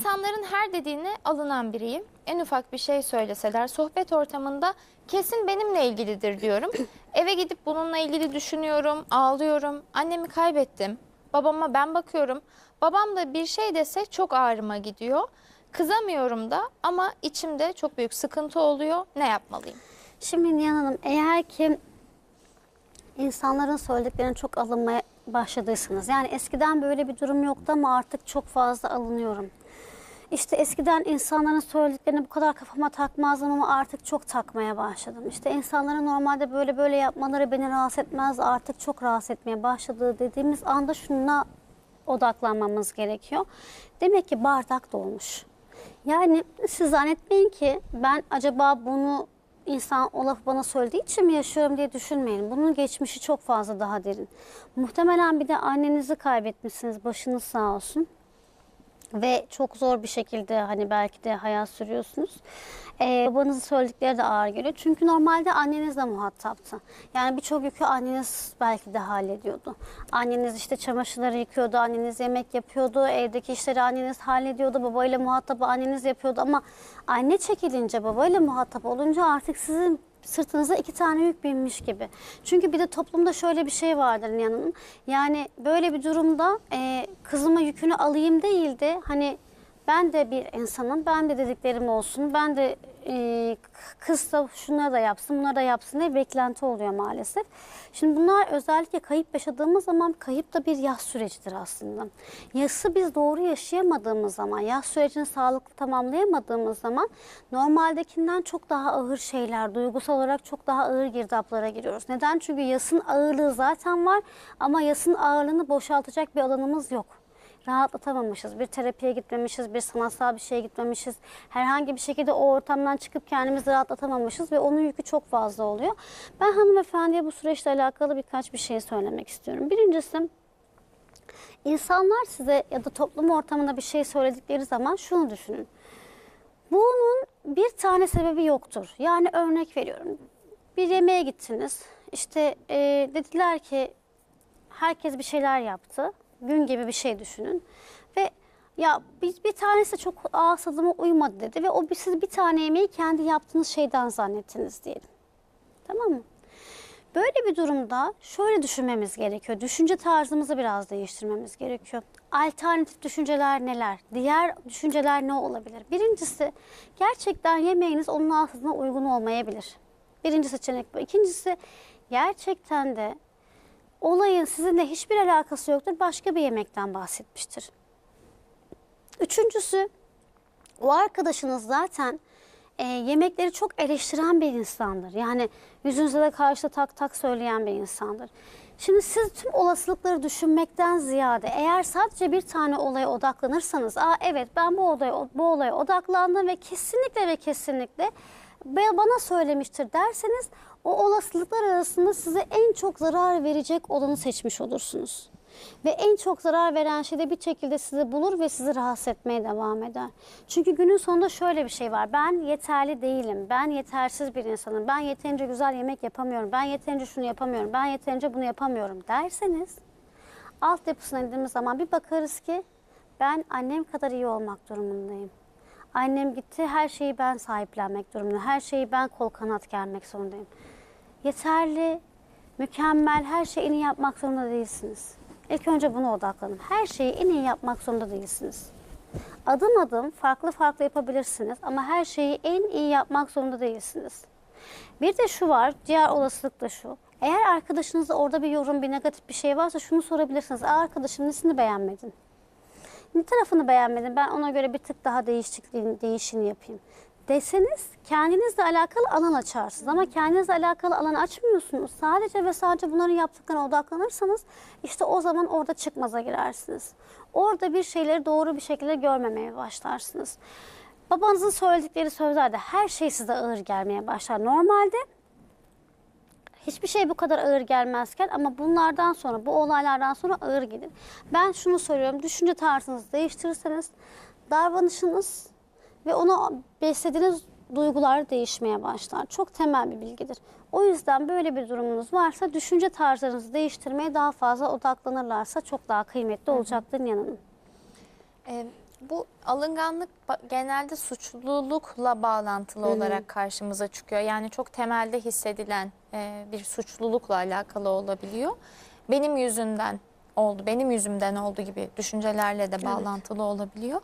İnsanların her dediğine alınan biriyim. En ufak bir şey söyleseler sohbet ortamında kesin benimle ilgilidir diyorum. Eve gidip bununla ilgili düşünüyorum, ağlıyorum. Annemi kaybettim. Babama ben bakıyorum. Babam da bir şey dese çok ağrıma gidiyor. Kızamıyorum da ama içimde çok büyük sıkıntı oluyor. Ne yapmalıyım? Şimdi Nihan Hanım eğer ki insanların söylediklerine çok alınmaya başladıysanız yani eskiden böyle bir durum yoktu ama artık çok fazla alınıyorum. İşte eskiden insanların söylediklerini bu kadar kafama takmazdım ama artık çok takmaya başladım. İşte insanların normalde böyle böyle yapmaları beni rahatsız etmez artık çok rahatsız etmeye başladı dediğimiz anda şuna odaklanmamız gerekiyor. Demek ki bardak dolmuş. Yani siz zannetmeyin ki ben acaba bunu insan o lafı bana söylediği için mi yaşıyorum diye düşünmeyin. Bunun geçmişi çok fazla daha derin. Muhtemelen bir de annenizi kaybetmişsiniz. Başınız sağ olsun. Ve çok zor bir şekilde hani belki de hayat sürüyorsunuz. Ee, babanızın söyledikleri de ağır geliyor. Çünkü normalde annenizle muhataptı. Yani birçok yükü anneniz belki de hallediyordu. Anneniz işte çamaşırları yıkıyordu, anneniz yemek yapıyordu, evdeki işleri anneniz hallediyordu, babayla muhatap anneniz yapıyordu. Ama anne çekilince, babayla muhatap olunca artık sizin sırtınıza iki tane yük binmiş gibi. Çünkü bir de toplumda şöyle bir şey vardır Nihan Hanım. Yani böyle bir durumda e, kızıma yükünü alayım değil de hani ben de bir insanım, ben de dediklerim olsun, ben de e, kız da şunları da yapsın, bunları da yapsın diye beklenti oluyor maalesef. Şimdi bunlar özellikle kayıp yaşadığımız zaman kayıp da bir yas sürecidir aslında. Yası biz doğru yaşayamadığımız zaman, yas sürecini sağlıklı tamamlayamadığımız zaman normaldekinden çok daha ağır şeyler, duygusal olarak çok daha ağır girdaplara giriyoruz. Neden? Çünkü yasın ağırlığı zaten var ama yasın ağırlığını boşaltacak bir alanımız yok rahatlatamamışız. Bir terapiye gitmemişiz, bir sanatsal bir şeye gitmemişiz. Herhangi bir şekilde o ortamdan çıkıp kendimizi rahatlatamamışız ve onun yükü çok fazla oluyor. Ben hanımefendiye bu süreçle alakalı birkaç bir şey söylemek istiyorum. Birincisi insanlar size ya da toplum ortamında bir şey söyledikleri zaman şunu düşünün. Bunun bir tane sebebi yoktur. Yani örnek veriyorum. Bir yemeğe gittiniz. İşte e, dediler ki herkes bir şeyler yaptı. Gün gibi bir şey düşünün. Ve ya bir, bir tanesi çok ağız tadıma uymadı dedi ve o siz bir tane yemeği kendi yaptığınız şeyden zannettiniz diyelim. Tamam mı? Böyle bir durumda şöyle düşünmemiz gerekiyor. Düşünce tarzımızı biraz değiştirmemiz gerekiyor. Alternatif düşünceler neler? Diğer düşünceler ne olabilir? Birincisi gerçekten yemeğiniz onun ağzına uygun olmayabilir. Birinci seçenek bu. İkincisi gerçekten de olayın sizinle hiçbir alakası yoktur. Başka bir yemekten bahsetmiştir. Üçüncüsü o arkadaşınız zaten e, yemekleri çok eleştiren bir insandır. Yani yüzünüze de karşı tak tak söyleyen bir insandır. Şimdi siz tüm olasılıkları düşünmekten ziyade eğer sadece bir tane olaya odaklanırsanız, Aa, evet ben bu olaya, bu olaya odaklandım ve kesinlikle ve kesinlikle bana söylemiştir derseniz o olasılıklar arasında size en çok zarar verecek olanı seçmiş olursunuz. Ve en çok zarar veren şey de bir şekilde sizi bulur ve sizi rahatsız etmeye devam eder. Çünkü günün sonunda şöyle bir şey var. Ben yeterli değilim. Ben yetersiz bir insanım. Ben yeterince güzel yemek yapamıyorum. Ben yeterince şunu yapamıyorum. Ben yeterince bunu yapamıyorum derseniz altyapısına indiğimiz zaman bir bakarız ki ben annem kadar iyi olmak durumundayım. Annem gitti her şeyi ben sahiplenmek durumundayım. Her şeyi ben kol kanat germek zorundayım. Yeterli, mükemmel her şeyi en iyi yapmak zorunda değilsiniz. İlk önce buna odaklanın. Her şeyi en iyi yapmak zorunda değilsiniz. Adım adım farklı farklı yapabilirsiniz ama her şeyi en iyi yapmak zorunda değilsiniz. Bir de şu var, diğer olasılık da şu. Eğer arkadaşınızda orada bir yorum, bir negatif bir şey varsa şunu sorabilirsiniz. Arkadaşım nesini beğenmedin? Ne tarafını beğenmedin? Ben ona göre bir tık daha değişikliğini, değişini yapayım. Deseniz kendinizle alakalı alan açarsınız. Ama kendinizle alakalı alan açmıyorsunuz. Sadece ve sadece bunların yaptıklarına odaklanırsanız işte o zaman orada çıkmaza girersiniz. Orada bir şeyleri doğru bir şekilde görmemeye başlarsınız. Babanızın söyledikleri sözlerde her şey size ağır gelmeye başlar. Normalde hiçbir şey bu kadar ağır gelmezken ama bunlardan sonra, bu olaylardan sonra ağır gelir. Ben şunu soruyorum, düşünce tarzınızı değiştirirseniz davranışınız ve ona beslediğiniz duygular değişmeye başlar. Çok temel bir bilgidir. O yüzden böyle bir durumunuz varsa düşünce tarzlarınızı değiştirmeye daha fazla odaklanırlarsa çok daha kıymetli olacaktır yanının. Ee, Bu alınganlık genelde suçlulukla bağlantılı olarak karşımıza çıkıyor. Yani çok temelde hissedilen e, bir suçlulukla alakalı olabiliyor. Benim yüzümden oldu, benim yüzümden oldu gibi düşüncelerle de bağlantılı olabiliyor.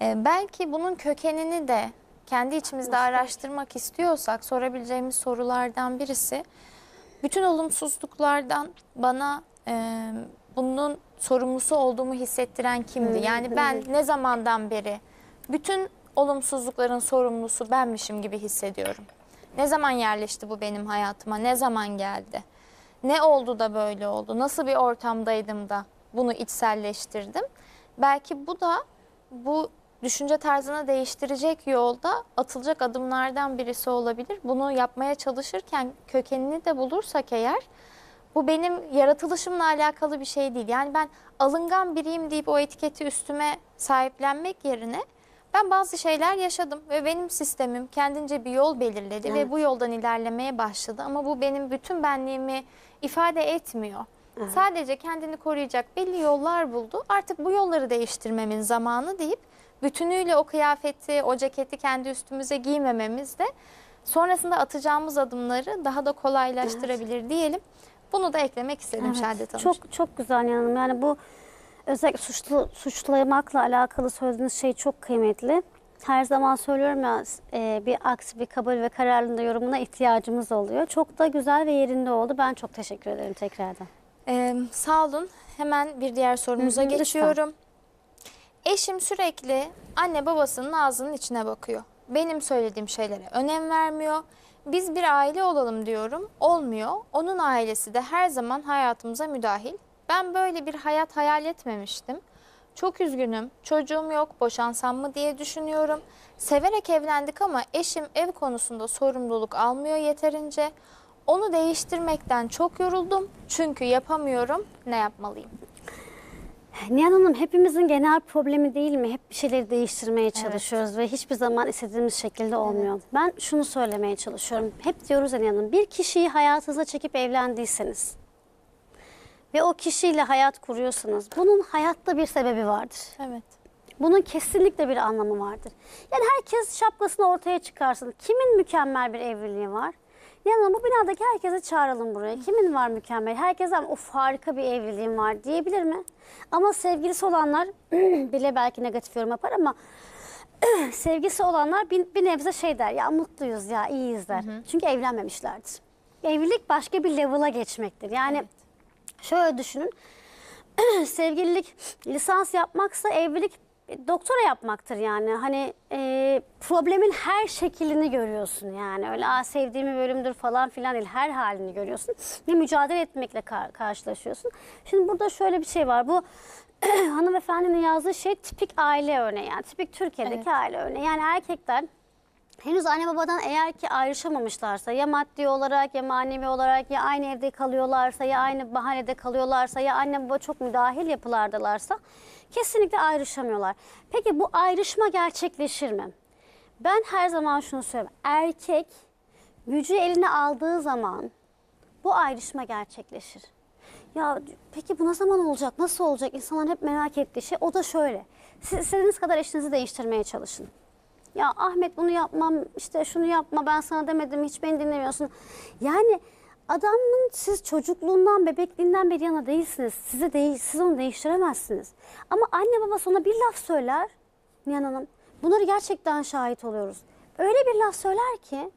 E, belki bunun kökenini de kendi içimizde araştırmak istiyorsak sorabileceğimiz sorulardan birisi bütün olumsuzluklardan bana e, bunun sorumlusu olduğumu hissettiren kimdi? Yani ben ne zamandan beri bütün olumsuzlukların sorumlusu benmişim gibi hissediyorum. Ne zaman yerleşti bu benim hayatıma? Ne zaman geldi? Ne oldu da böyle oldu? Nasıl bir ortamdaydım da bunu içselleştirdim? Belki bu da bu düşünce tarzını değiştirecek yolda atılacak adımlardan birisi olabilir. Bunu yapmaya çalışırken kökenini de bulursak eğer bu benim yaratılışımla alakalı bir şey değil. Yani ben alıngan biriyim deyip o etiketi üstüme sahiplenmek yerine ben bazı şeyler yaşadım ve benim sistemim kendince bir yol belirledi ve Evet. bu yoldan ilerlemeye başladı. Ama bu benim bütün benliğimi ifade etmiyor. Sadece kendini koruyacak belli yollar buldu. Artık bu yolları değiştirmemin zamanı deyip bütünüyle o kıyafeti, o ceketi kendi üstümüze giymememiz de sonrasında atacağımız adımları daha da kolaylaştırabilir diyelim. Bunu da eklemek istedim Evet, Şehadet Hanım. Çok çok güzel yanım. Yani bu özellikle suçlu suçlamakla alakalı söylediğiniz şey çok kıymetli. Her zaman söylüyorum ya e, bir aksi bir kabul ve kararlılığında yorumuna ihtiyacımız oluyor. Çok da güzel ve yerinde oldu. Ben çok teşekkür ederim tekrardan. Ee, sağ olun. Hemen bir diğer sorumuza Hı hı, lütfen. geçiyorum. Eşim sürekli anne babasının ağzının içine bakıyor. Benim söylediğim şeylere önem vermiyor. Biz bir aile olalım diyorum. Olmuyor. Onun ailesi de her zaman hayatımıza müdahil. Ben böyle bir hayat hayal etmemiştim. Çok üzgünüm. Çocuğum yok. Boşansam mı diye düşünüyorum. Severek evlendik ama eşim ev konusunda sorumluluk almıyor yeterince. Onu değiştirmekten çok yoruldum. Çünkü yapamıyorum. Ne yapmalıyım? Nihan Hanım hepimizin genel problemi değil mi? Hep bir şeyleri değiştirmeye çalışıyoruz ve hiçbir zaman istediğimiz şekilde olmuyor. Ben şunu söylemeye çalışıyorum. Hep diyoruz ya Nihan Hanım bir kişiyi hayatınıza çekip evlendiyseniz ve o kişiyle hayat kuruyorsanız bunun hayatta bir sebebi vardır. Evet. Bunun kesinlikle bir anlamı vardır. Yani herkes şapkasını ortaya çıkarsın. Kimin mükemmel bir evliliği var? Yani bu binadaki herkese çağıralım buraya. Kimin var mükemmel? Herkes ama of harika bir evliliğim var diyebilir mi? Ama sevgilisi olanlar bile belki negatif yorum yapar ama sevgisi olanlar bir, bir nebze şey der ya mutluyuz ya iyiyiz der. Çünkü evlenmemişlerdir. Evlilik başka bir level'a geçmektir. Yani şöyle düşünün sevgililik lisans yapmaksa evlilik doktora yapmaktır yani. Hani e, problemin her şeklini görüyorsun yani. Öyle Aa, sevdiğimi bölümdür falan filan değil. Her halini görüyorsun. Ve mücadele etmekle kar- karşılaşıyorsun. Şimdi burada şöyle bir şey var. Bu hanımefendinin yazdığı şey tipik aile örneği. Yani tipik Türkiye'deki Evet. aile örneği. Yani erkekler henüz anne babadan eğer ki ayrışamamışlarsa ya maddi olarak ya manevi olarak ya aynı evde kalıyorlarsa ya aynı bahanede kalıyorlarsa ya anne baba çok müdahil yapılardalarsa kesinlikle ayrışamıyorlar. Peki bu ayrışma gerçekleşir mi? Ben her zaman şunu söylüyorum. Erkek gücü eline aldığı zaman bu ayrışma gerçekleşir. Ya peki bu ne zaman olacak? Nasıl olacak? İnsanlar hep merak ettiği şey o da şöyle. Siz istediğiniz kadar eşinizi değiştirmeye çalışın. Ya Ahmet bunu yapmam, işte şunu yapma ben sana demedim hiç beni dinlemiyorsun. Yani adamın siz çocukluğundan, bebekliğinden beri yana değilsiniz. Size değil, siz onu değiştiremezsiniz. Ama anne baba sana bir laf söyler Nihan Hanım. Bunları gerçekten şahit oluyoruz. Öyle bir laf söyler ki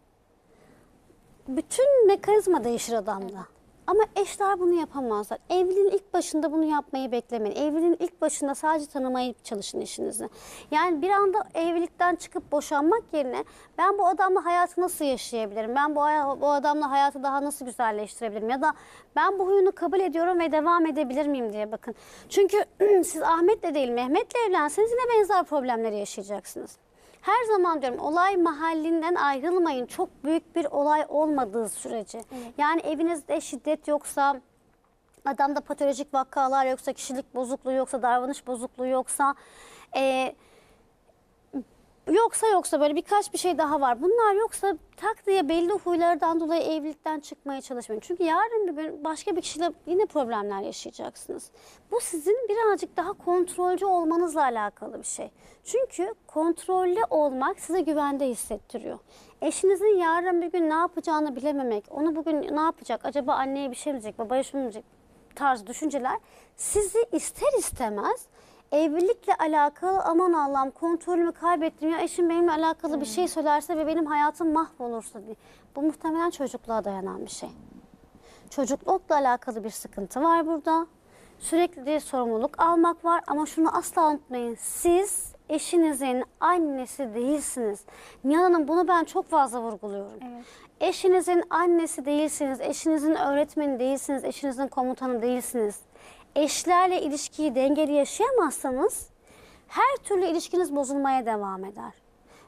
bütün mekanizma değişir adamda. Ama eşler bunu yapamazlar. Evliliğin ilk başında bunu yapmayı beklemeyin. Evliliğin ilk başında sadece tanımaya çalışın eşinizi. Yani bir anda evlilikten çıkıp boşanmak yerine ben bu adamla hayatı nasıl yaşayabilirim? Ben bu, bu adamla hayatı daha nasıl güzelleştirebilirim? Ya da ben bu huyunu kabul ediyorum ve devam edebilir miyim diye bakın. Çünkü siz Ahmet'le değil Mehmet'le evlenseniz yine benzer problemleri yaşayacaksınız. Her zaman diyorum olay mahallinden ayrılmayın. Çok büyük bir olay olmadığı sürece. Yani evinizde şiddet yoksa, adamda patolojik vakalar yoksa, kişilik bozukluğu yoksa, davranış bozukluğu yoksa, e, yoksa yoksa böyle birkaç bir şey daha var. Bunlar yoksa tak diye belli huylardan dolayı evlilikten çıkmaya çalışmayın. Çünkü yarın bir gün başka bir kişiyle yine problemler yaşayacaksınız. Bu sizin birazcık daha kontrolcü olmanızla alakalı bir şey. Çünkü kontrollü olmak size güvende hissettiriyor. Eşinizin yarın bir gün ne yapacağını bilememek, onu bugün ne yapacak, acaba anneye bir şey mi diyecek, babaya şunu mu diyecek tarzı düşünceler sizi ister istemez evlilikle alakalı aman Allah'ım kontrolümü kaybettim ya eşim benimle alakalı bir şey söylerse ve benim hayatım mahvolursa diye. Bu muhtemelen çocukluğa dayanan bir şey. Çocuklukla alakalı bir sıkıntı var burada. Sürekli sorumluluk almak var ama şunu asla unutmayın. Siz eşinizin annesi değilsiniz. Nihan Hanım bunu ben çok fazla vurguluyorum. Eşinizin annesi değilsiniz, eşinizin öğretmeni değilsiniz, eşinizin komutanı değilsiniz. Eşlerle ilişkiyi dengeli yaşayamazsanız her türlü ilişkiniz bozulmaya devam eder.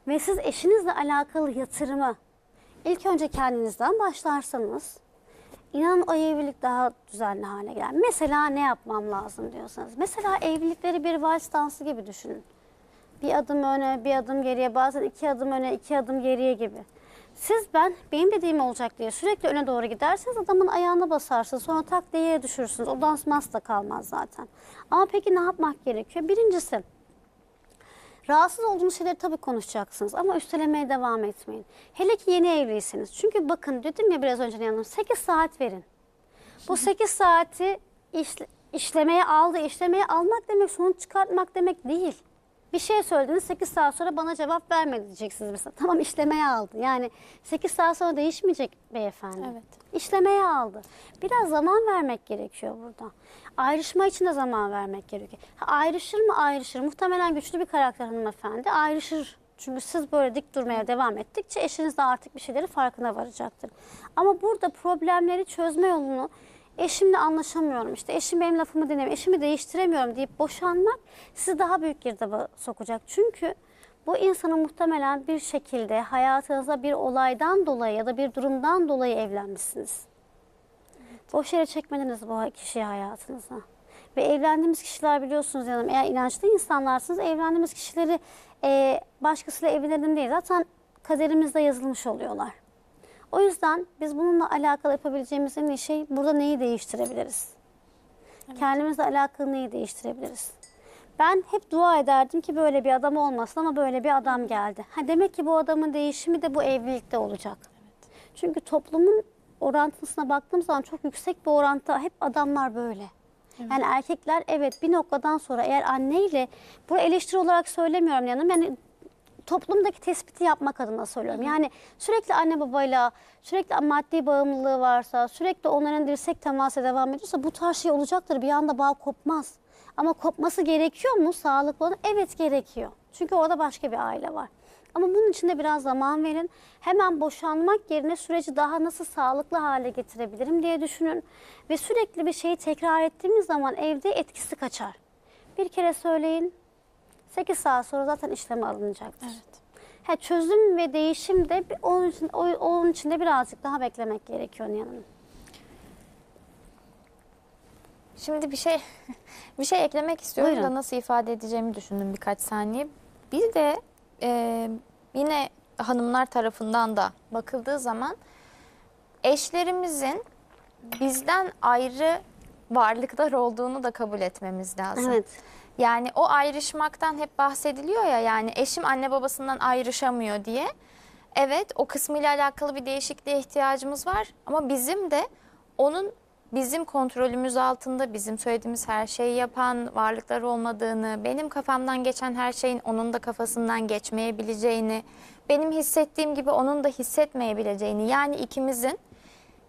Ve siz eşinizle alakalı yatırımı ilk önce kendinizden başlarsanız İnanın o evlilik daha düzenli hale gelir. Mesela ne yapmam lazım diyorsanız. Mesela evlilikleri bir vals dansı gibi düşünün. Bir adım öne, bir adım geriye, bazen iki adım öne, iki adım geriye gibi. Siz ben, benim dediğim olacak diye sürekli öne doğru giderseniz adamın ayağına basarsınız. Sonra tak diye yere düşürürsünüz. O dans mas da kalmaz zaten. Ama peki ne yapmak gerekiyor? Birincisi, Rahatsız olduğunuz şeyleri tabii konuşacaksınız ama üstelemeye devam etmeyin. Hele ki yeni evliyseniz. Çünkü bakın dedim ya biraz önce yanım 8 saat verin. Bu 8 saati işle- işlemeye aldı. İşlemeye almak demek sonuç çıkartmak demek değil. Bir şey söylediniz 8 saat sonra bana cevap vermedi diyeceksiniz mesela. Tamam işlemeye aldı. Yani 8 saat sonra değişmeyecek beyefendi. Evet. İşlemeye aldı. Biraz zaman vermek gerekiyor burada. Ayrışma için de zaman vermek gerekiyor. Ha, ayrışır mı ayrışır. Muhtemelen güçlü bir karakter hanımefendi. Ayrışır. Çünkü siz böyle dik durmaya devam ettikçe eşiniz de artık bir şeyleri farkına varacaktır. Ama burada problemleri çözme yolunu eşimle anlaşamıyorum, işte eşim benim lafımı dinlemiyor, eşimi değiştiremiyorum deyip boşanmak sizi daha büyük girdaba sokacak. Çünkü bu insanın muhtemelen bir şekilde hayatınızda bir olaydan dolayı ya da bir durumdan dolayı evlenmişsiniz. Boş yere çekmediniz bu kişiyi hayatınıza. Ve evlendiğimiz kişiler biliyorsunuz yanım eğer inançlı insanlarsınız evlendiğimiz kişileri e, başkasıyla evlenelim değil zaten kaderimizde yazılmış oluyorlar. O yüzden biz bununla alakalı yapabileceğimiz en iyi şey burada neyi değiştirebiliriz? Kendimizle alakalı neyi değiştirebiliriz? Ben hep dua ederdim ki böyle bir adam olmasın ama böyle bir adam geldi. Ha demek ki bu adamın değişimi de bu evlilikte olacak. Çünkü toplumun orantısına baktığım zaman çok yüksek bir orantıda hep adamlar böyle. Yani erkekler evet bir noktadan sonra eğer anneyle, bu eleştiri olarak söylemiyorum yanım yani toplumdaki tespiti yapmak adına söylüyorum. Yani sürekli anne babayla, sürekli maddi bağımlılığı varsa, sürekli onların dirsek teması devam ediyorsa bu tarz şey olacaktır. Bir anda bağ kopmaz. Ama kopması gerekiyor mu sağlıklı olan? Evet gerekiyor. Çünkü orada başka bir aile var. Ama bunun için de biraz zaman verin. Hemen boşanmak yerine süreci daha nasıl sağlıklı hale getirebilirim diye düşünün. Ve sürekli bir şeyi tekrar ettiğimiz zaman evde etkisi kaçar. Bir kere söyleyin, 8 saat sonra zaten işleme alınacaktır. Evet. Ha, çözüm ve değişim de bir- onun için, onun için de birazcık daha beklemek gerekiyor Nihan Hanım. Şimdi bir şey bir şey eklemek istiyorum Buyurun. da nasıl ifade edeceğimi düşündüm birkaç saniye. Bir de e, yine hanımlar tarafından da bakıldığı zaman eşlerimizin bizden ayrı varlıklar olduğunu da kabul etmemiz lazım. Evet. Yani o ayrışmaktan hep bahsediliyor ya yani eşim anne babasından ayrışamıyor diye. Evet o kısmıyla alakalı bir değişikliğe ihtiyacımız var ama bizim de onun bizim kontrolümüz altında bizim söylediğimiz her şeyi yapan varlıklar olmadığını, benim kafamdan geçen her şeyin onun da kafasından geçmeyebileceğini, benim hissettiğim gibi onun da hissetmeyebileceğini yani ikimizin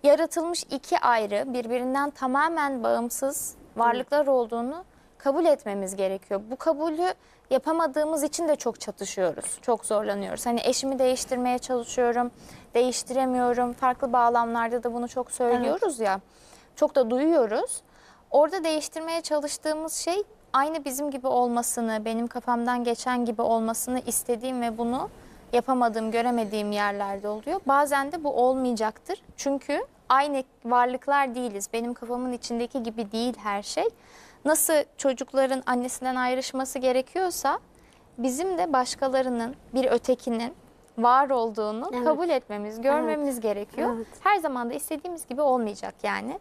yaratılmış iki ayrı birbirinden tamamen bağımsız varlıklar olduğunu kabul etmemiz gerekiyor. Bu kabulü yapamadığımız için de çok çatışıyoruz, çok zorlanıyoruz. Hani eşimi değiştirmeye çalışıyorum, değiştiremiyorum. Farklı bağlamlarda da bunu çok söylüyoruz ya, çok da duyuyoruz. Orada değiştirmeye çalıştığımız şey aynı bizim gibi olmasını, benim kafamdan geçen gibi olmasını istediğim ve bunu yapamadığım, göremediğim yerlerde oluyor. Bazen de bu olmayacaktır. Çünkü aynı varlıklar değiliz. Benim kafamın içindeki gibi değil her şey. Nasıl çocukların annesinden ayrışması gerekiyorsa bizim de başkalarının bir ötekinin var olduğunu Evet. kabul etmemiz, görmemiz gerekiyor. Evet. Her zaman da istediğimiz gibi olmayacak yani.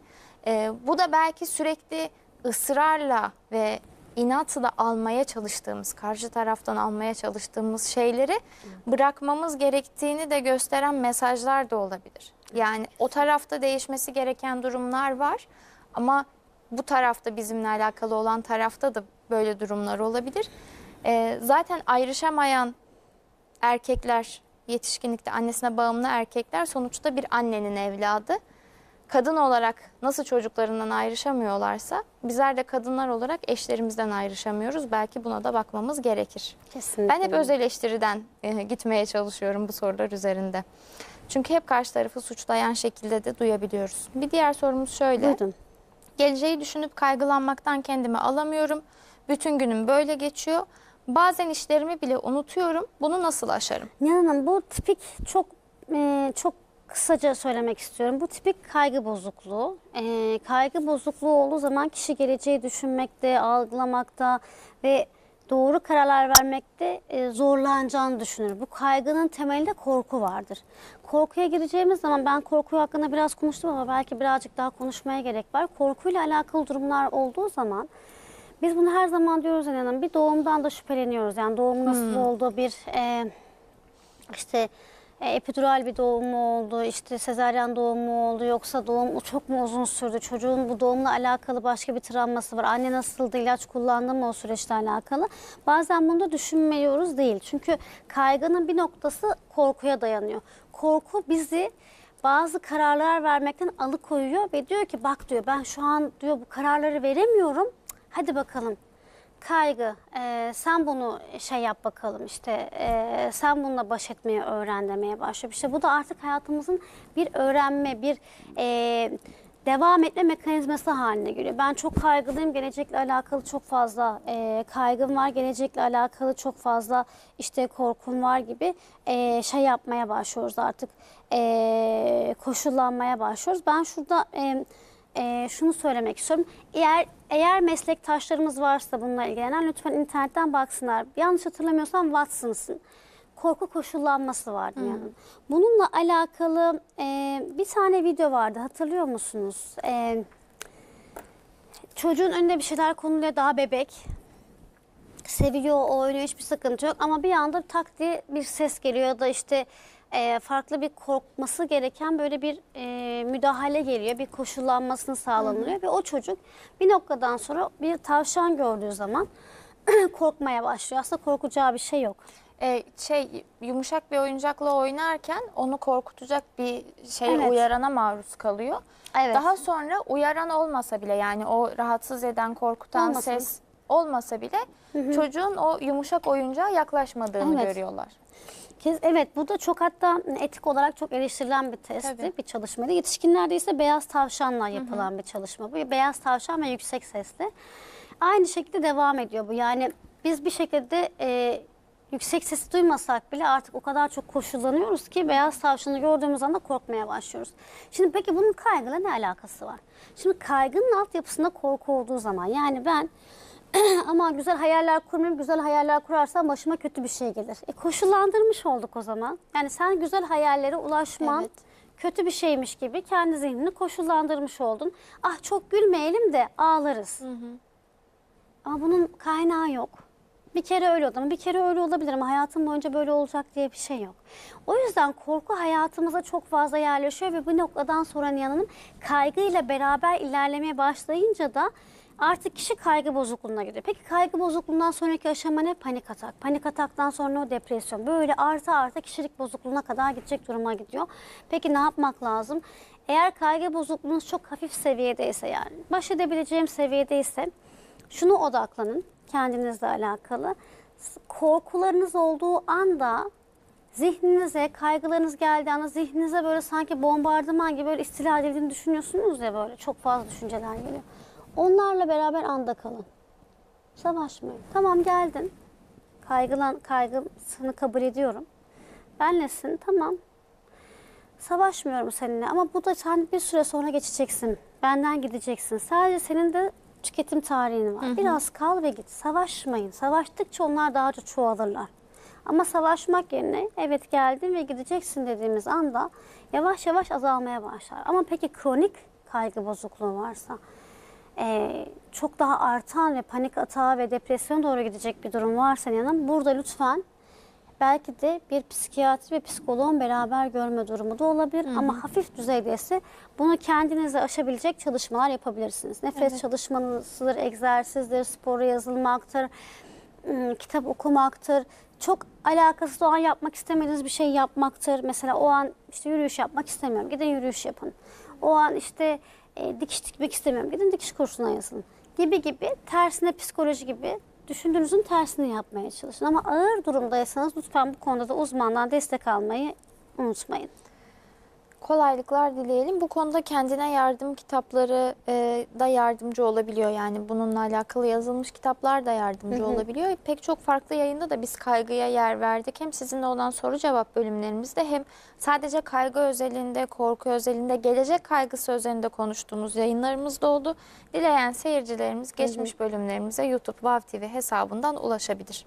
Ee, bu da belki sürekli ısrarla ve inatla almaya çalıştığımız, karşı taraftan almaya çalıştığımız şeyleri bırakmamız gerektiğini de gösteren mesajlar da olabilir. Yani o tarafta değişmesi gereken durumlar var ama bu tarafta bizimle alakalı olan tarafta da böyle durumlar olabilir. Ee, zaten ayrışamayan erkekler, yetişkinlikte annesine bağımlı erkekler sonuçta bir annenin evladı. Kadın olarak nasıl çocuklarından ayrışamıyorlarsa bizler de kadınlar olarak eşlerimizden ayrışamıyoruz. Belki buna da bakmamız gerekir. Kesinlikle. Ben hep öz eleştiriden e, gitmeye çalışıyorum bu sorular üzerinde. Çünkü hep karşı tarafı suçlayan şekilde de duyabiliyoruz. Bir diğer sorumuz şöyle. Buyurun. Geleceği düşünüp kaygılanmaktan kendimi alamıyorum. Bütün günüm böyle geçiyor. Bazen işlerimi bile unutuyorum. Bunu nasıl aşarım? Nihan Hanım bu tipik çok e, çok kısaca söylemek istiyorum. Bu tipik kaygı bozukluğu. E, kaygı bozukluğu olduğu zaman kişi geleceği düşünmekte, algılamakta ve doğru kararlar vermekte e, zorlanacağını düşünür. Bu kaygının temelinde korku vardır. Korkuya gireceğimiz zaman ben korku hakkında biraz konuştum ama belki birazcık daha konuşmaya gerek var. Korkuyla alakalı durumlar olduğu zaman biz bunu her zaman diyoruz yani bir doğumdan da şüpheleniyoruz. Yani doğum nasıl oldu bir e, işte e, epidural bir doğum mu oldu, işte sezaryen doğum mu oldu yoksa doğum çok mu uzun sürdü? Çocuğun bu doğumla alakalı başka bir travması var. Anne nasıldı, ilaç kullandı mı o süreçle alakalı? Bazen bunu da düşünmüyoruz değil. Çünkü kaygının bir noktası korkuya dayanıyor. Korku bizi bazı kararlar vermekten alıkoyuyor ve diyor ki bak diyor ben şu an diyor bu kararları veremiyorum. Hadi bakalım kaygı e, sen bunu şey yap bakalım işte e, sen bununla baş etmeyi öğren demeye başlıyor. İşte bu da artık hayatımızın bir öğrenme bir e, devam etme mekanizması haline geliyor. Ben çok kaygılıyım gelecekle alakalı çok fazla e, kaygım var gelecekle alakalı çok fazla işte korkum var gibi e, şey yapmaya başlıyoruz artık e, koşullanmaya başlıyoruz. Ben şurada e, e, şunu söylemek istiyorum. Eğer eğer meslektaşlarımız varsa bununla ilgilenen lütfen internetten baksınlar. Yanlış hatırlamıyorsam Watson'sın. Korku koşullanması vardı yani. Bununla alakalı e, bir tane video vardı hatırlıyor musunuz? E, çocuğun önünde bir şeyler konuluyor daha bebek. Seviyor, oynuyor hiçbir sıkıntı yok ama bir anda tak diye bir ses geliyor da işte e, farklı bir korkması gereken böyle bir e, müdahale geliyor. Bir koşullanmasını sağlanıyor ve o çocuk bir noktadan sonra bir tavşan gördüğü zaman korkmaya başlıyor. Aslında korkacağı bir şey yok. Ee, şey yumuşak bir oyuncakla oynarken onu korkutacak bir şey Evet. uyarana maruz kalıyor. Evet. Daha sonra uyaran olmasa bile yani o rahatsız eden, korkutan Olmasın. ses olmasa bile çocuğun o yumuşak oyuncağa yaklaşmadığını Evet. görüyorlar. Kez, evet bu da çok hatta etik olarak çok eleştirilen bir testti, Tabii. bir çalışmaydı. Yetişkinlerde ise beyaz tavşanla yapılan bir çalışma bu. Beyaz tavşan ve yüksek sesli. Aynı şekilde devam ediyor bu. Yani biz bir şekilde e, yüksek sesi duymasak bile artık o kadar çok koşullanıyoruz ki beyaz tavşanı gördüğümüz anda korkmaya başlıyoruz. Şimdi peki bunun kaygıyla ne alakası var? Şimdi kaygının altyapısında korku olduğu zaman yani ben ama güzel hayaller kurmayayım, güzel hayaller kurarsam başıma kötü bir şey gelir. E koşullandırmış olduk o zaman. Yani sen güzel hayallere ulaşman Evet. kötü bir şeymiş gibi kendi zihnini koşullandırmış oldun. Ah çok gülmeyelim de ağlarız. Ama bunun kaynağı yok. Bir kere öyle oldu ama bir kere öyle olabilir ama hayatım boyunca böyle olacak diye bir şey yok. O yüzden korku hayatımıza çok fazla yerleşiyor ve bu noktadan sonra Nihan Hanım kaygıyla beraber ilerlemeye başlayınca da artık kişi kaygı bozukluğuna giriyor. Peki kaygı bozukluğundan sonraki aşama ne? Panik atak. Panik ataktan sonra o depresyon. Böyle artı artı kişilik bozukluğuna kadar gidecek duruma gidiyor. Peki ne yapmak lazım? Eğer kaygı bozukluğunuz çok hafif seviyedeyse yani baş edebileceğim seviyedeyse şunu odaklanın kendinizle alakalı. Korkularınız olduğu anda zihninize, kaygılarınız geldiği anda zihninize böyle sanki bombardıman gibi böyle istila edildiğini düşünüyorsunuz ya böyle çok fazla düşünceler geliyor. Onlarla beraber anda kalın. Savaşmayın. Tamam geldin. Kaygılan, kaygısını kabul ediyorum. Benlesin tamam. Savaşmıyorum seninle ama bu da sen bir süre sonra geçeceksin. Benden gideceksin. Sadece senin de tüketim tarihin var. Biraz kal ve git. Savaşmayın. Savaştıkça onlar daha çok çoğalırlar. Ama savaşmak yerine evet geldin ve gideceksin dediğimiz anda yavaş yavaş azalmaya başlar. Ama peki kronik kaygı bozukluğu varsa e, çok daha artan ve panik atağı ve depresyon doğru gidecek bir durum varsa yanım burada lütfen belki de bir psikiyatri ve psikoloğun beraber görme durumu da olabilir ama hafif düzeydeyse bunu kendinize aşabilecek çalışmalar yapabilirsiniz. Nefes çalışmanızdır, egzersizdir, spora yazılmaktır, ım, kitap okumaktır. Çok alakasız o an yapmak istemediğiniz bir şey yapmaktır. Mesela o an işte yürüyüş yapmak istemiyorum. Gidin yürüyüş yapın. O an işte e, dikiş dikmek istemiyorum. Gidin dikiş kursuna yazılın. Gibi gibi tersine psikoloji gibi düşündüğünüzün tersini yapmaya çalışın. Ama ağır durumdaysanız lütfen bu konuda da uzmandan destek almayı unutmayın. Kolaylıklar dileyelim. Bu konuda kendine yardım kitapları e, da yardımcı olabiliyor. Yani bununla alakalı yazılmış kitaplar da yardımcı olabiliyor. Pek çok farklı yayında da biz kaygıya yer verdik. Hem sizinle olan soru cevap bölümlerimizde hem sadece kaygı özelinde, korku özelinde, gelecek kaygısı özelinde konuştuğumuz yayınlarımız da oldu. Dileyen seyircilerimiz geçmiş bölümlerimize YouTube Vav TV hesabından ulaşabilir.